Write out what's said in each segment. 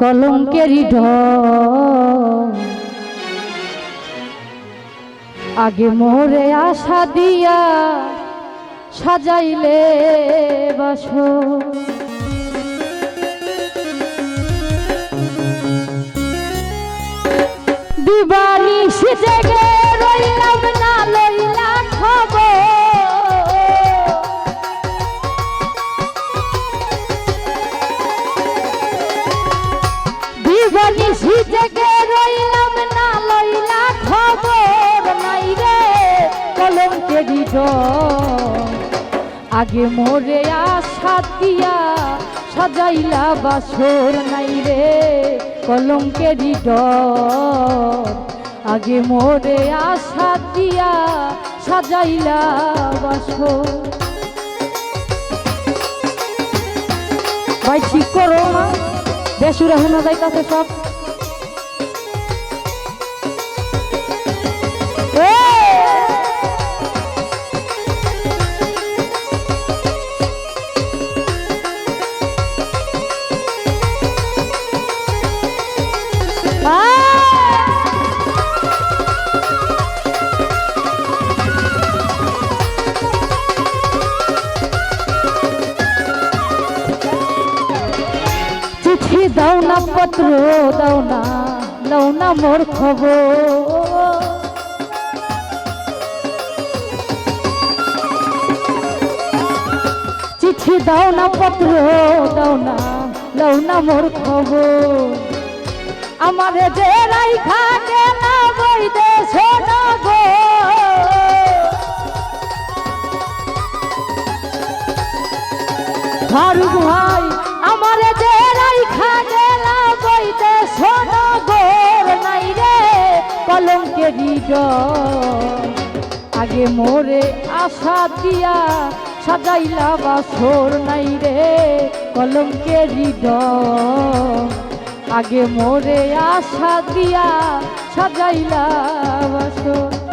কলঙ্কেরই ঢল আগে মোরে আশা দিয়া সাজাইলে বাসো। দিবানি জেগে রইলাম আগে মোরে আশা দিয়া সাজাইলা বাসর নাই রে। কলঙ্কেরই ডর আগে মোরে আশা দিয়া সাজাইলা বাসর। ঠিক করো মা। বেসুরা শোনা যায় কাছে সব। খবর চিঠি দাও না পত্র, দাও না দাও না মোর খবর। আমার যে রাইখা গেলা বইদে সোনা গো? ফারুক ভাই, আমার যে ডর আগে মোরে আশা দিয়া সাজাইলা বাসর নাই রে কলঙ্কেরই ডর আগে মোরে আশা দিয়া সাজাইলা বাসর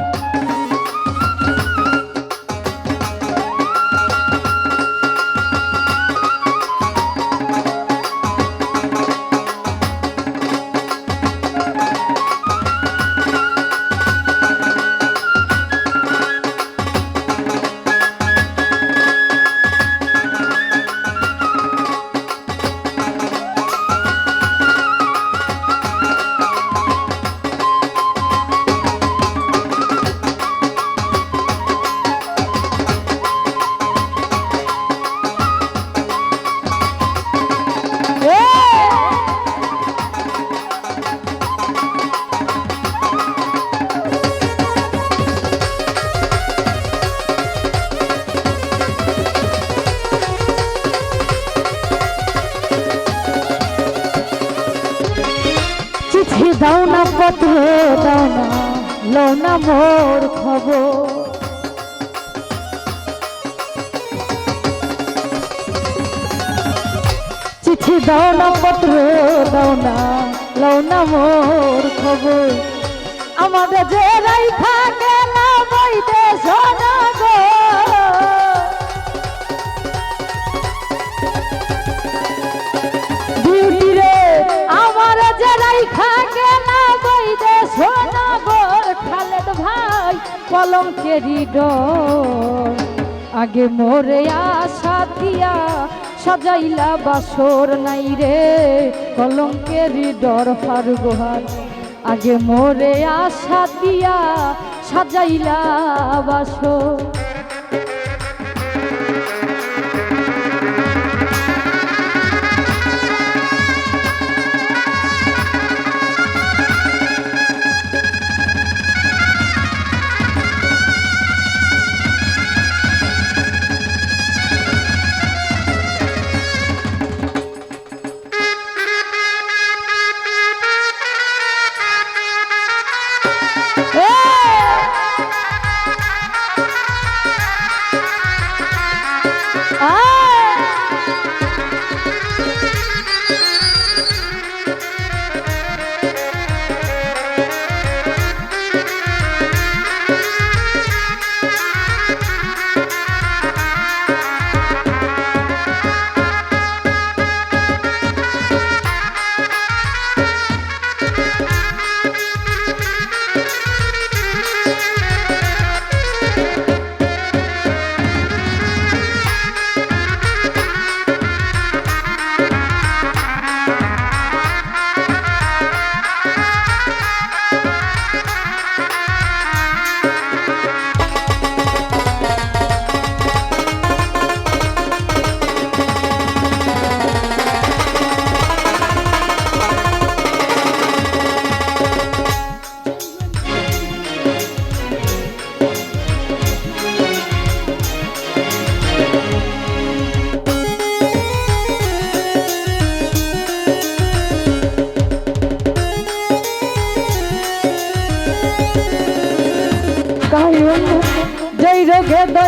না মোর খবর। চিঠি দাও না, পত্র দাও না, লও না মোর খবর। আমাদের যে রাই থাকে না বইতে সোনা কলঙ্কেরই ডর আগে মোরে আশা দিয়া সাজাইলা বাসর নাই রে। কলঙ্কেরই ডর ভাই আগে মোরে আশা দিয়া সাজাইলা বাসর।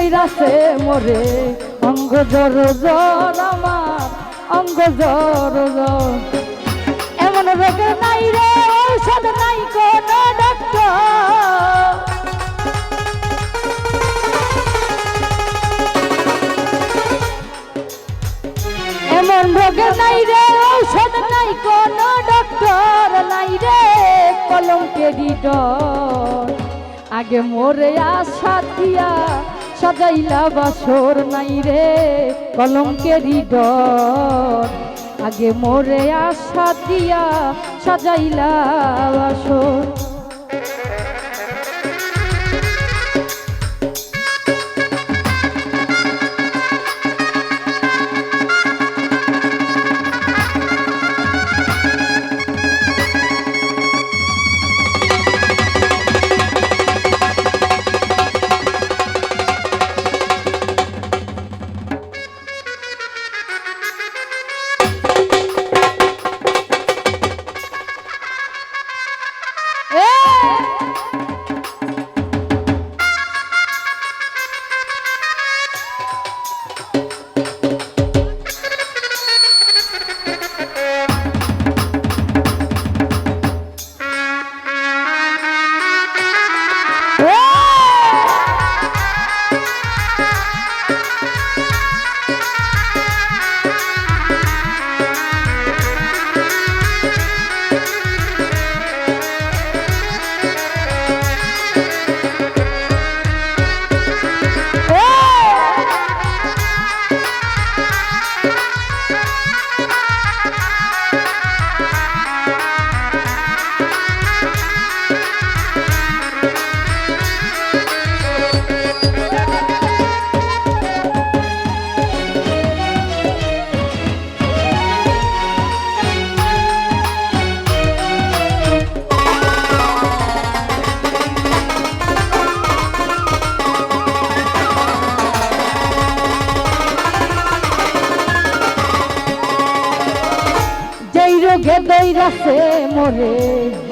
দৈরাছে মোরে। অঙ্গ জর জর আমার, অঙ্গ জর জর এমন রোগে নাই রে, ঔষধ নাই কোন ডাক্তার এমন রোগে নাই রে, ঔষধ নাই কোন ডক্টর নাই রে কলঙ্কেরই ডর। আগে মোরে আশা দিয়া সাজাইলা বাসর নাই রে কলঙ্কেরই ডর আগে মোরে আশা দিয়া সাজাইলা বাসর।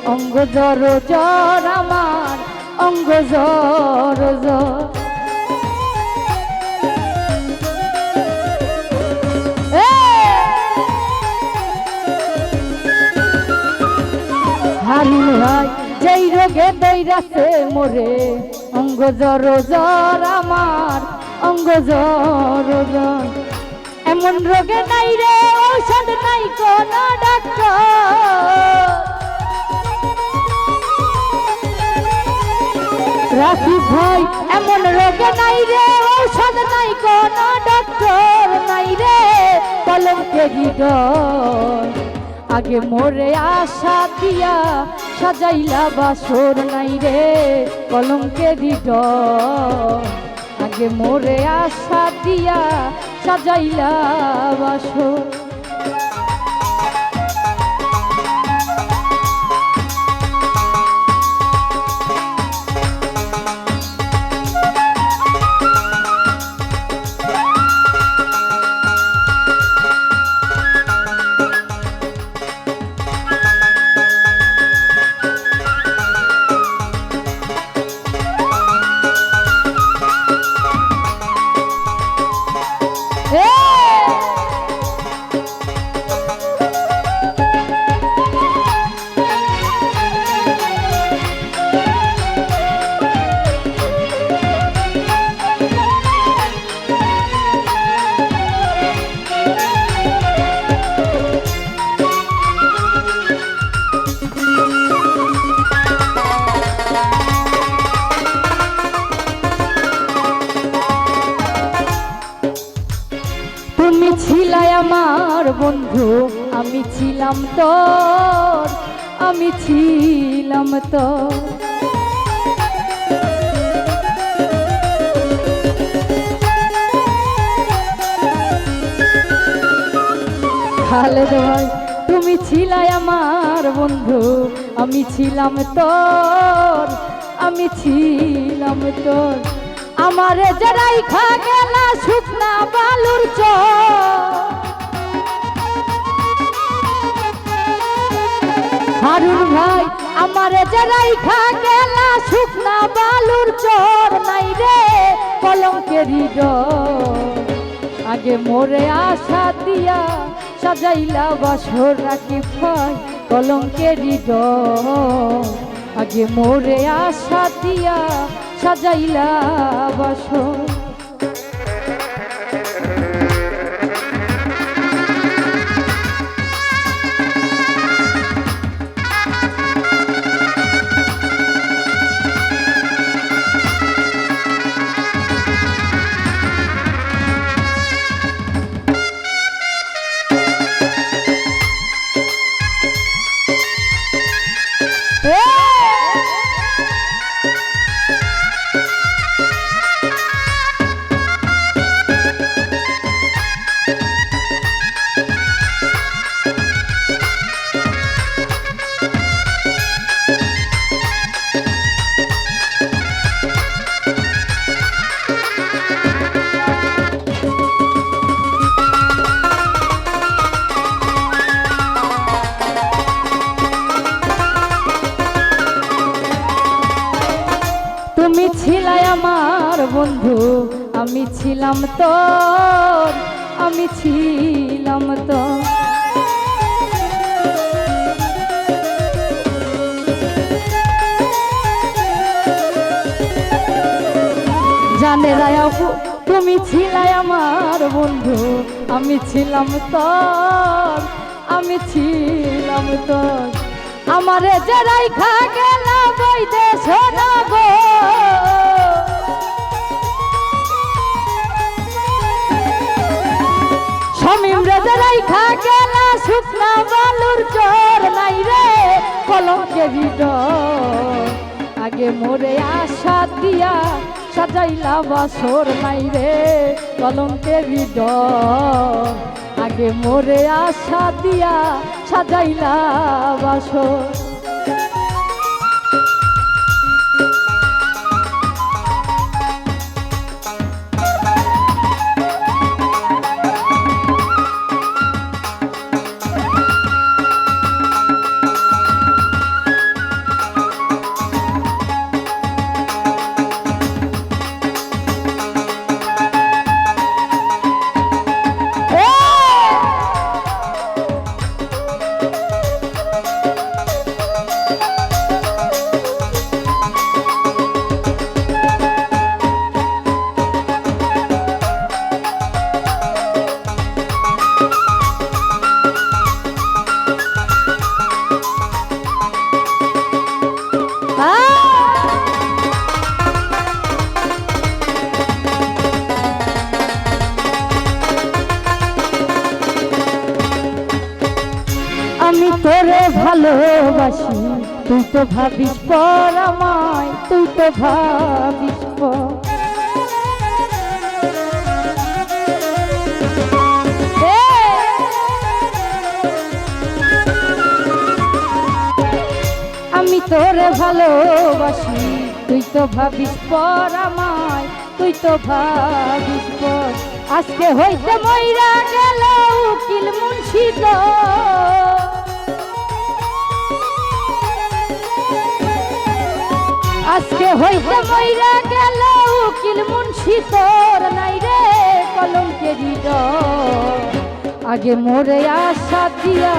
অঙ্গ জর জ্বর আমার, অঙ্গ জর! হারুন ভাই, যেই রোগে দৈরাছে মোরে, অঙ্গ জর জ্বর আমার, অঙ্গ জর জ্বর এমন রোগে নাই রে, ঔষধ নাই কোন ডাক্তার। রাখি ভাই, এমন রোগে নাই রে, ঔষধ নাই, কোন ডাক্তার নাই রে কলঙ্কেরই ডর। আগে মোরে আশা দিয়া সাজাইলা বাসর নাই রে কলঙ্কেরই ডর। আগে মোরে আশা দিয়া সাজাইলা বাসর ছিলাম তোর, আমি ছিলাম তোর। খালেদ ভাই, তুমি ছিলাই আমার বন্ধু, আমি ছিলাম তোর, আমি ছিলাম তোর। আমারে জড়াই খা গেলা শুকনা বালুর চর। হারুন ভাই, আমারে জড়াই খা গেলা, শুকনা বালুর চর নাই রে কলঙ্কেরই ডর আগে মোরে আশা দিয়া সাজাইলা বাসর রাখি ফাই কলঙ্কেরই ডর আগে মোরে আশা দিয়া সাজাইলা বাসর ছিলাম তোর, আমি ছিলাম তো জানে রায়াবু তুমি ছিলাই আমার বন্ধু, আমি ছিলাম তোর, আমি ছিলাম তোর। আমারে যে রাইখা গেল বৈদে শোনাবো সমীম রে যে রাইখা গেল শুকনা বালুর চর নাই রে কলঙ্কেরই ডর আগে মোরে আশা দিয়া সাজাইলা বাসর নাই রে কলঙ্কেরই ডর আগে মোরে আশা দিয়া, সাজাইলা বাসর। আমি তোরে ভালোবাসি। তুই তো ভাবিস পর আমায়, তুই তো ভাবিস আমি তোরে ভালোবাসি। তুই তো ভাবিস পর আমায়, তুই তো ভাবিস পর। আজকে হইতে মইরা গেল উকিল মুন্সি তো হইতে মইরা গেল, উকিল মুন্সি তোর নাই রে কলঙ্কেরই ডর আগে মোরে আশা দিয়া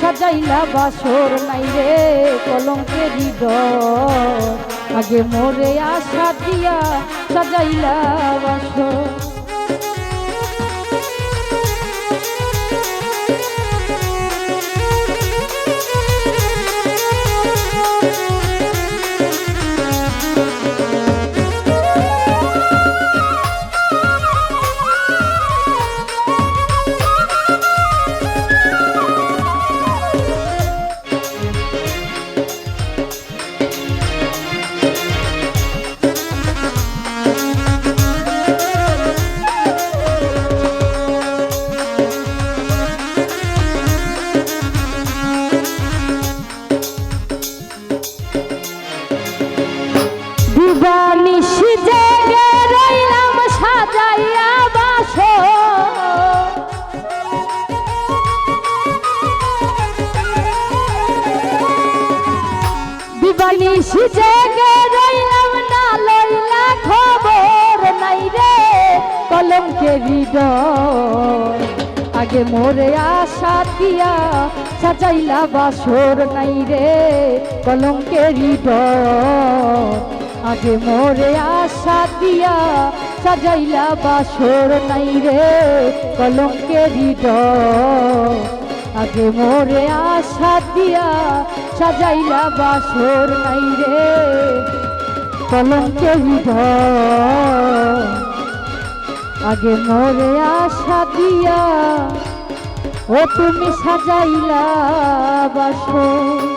সাজাইলা বাসর নাই রে কলঙ্কেরই ডর আগে মোরে আশা দিয়া সাজাইলা বাসর হৃদয়। আগে মোরে আশা দিয়া সাজাইলা বাসর নাই রে কলঙ্কের হৃদয়। আগে মোরে আশা দিয়া সাজাইলা বাসর নাই রে কলঙ্কের হৃদয়। আগে মোরে আশা দিয়া সাজাইলা বাসর নাই রে কলঙ্কে হৃদয়। আগে মরে আশা দিয়া ও তুমি সাজাইলা বাসর।